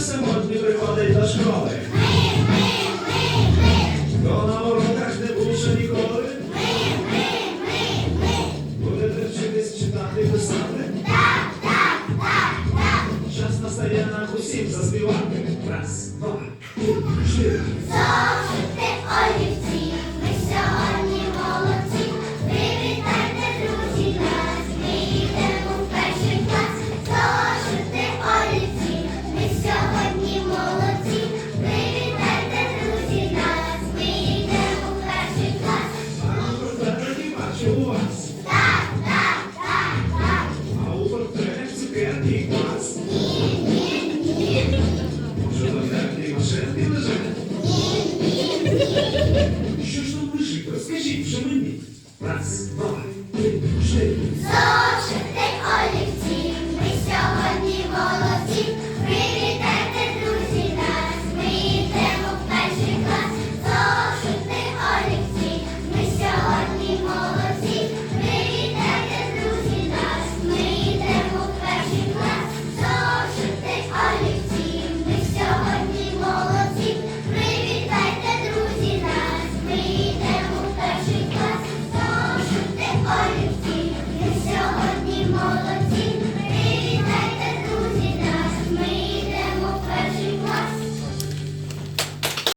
сьогодні приходить до школи. Хто на уроках не був ще ніколи? Будете вчитись читати і писати? Час настає нам усім заспівати. Раз, два, три, чотири. Що ж там лежить? Розкажіть вже мені. Раз, два, три, чотири. Олівці, ти сьогодні молодець.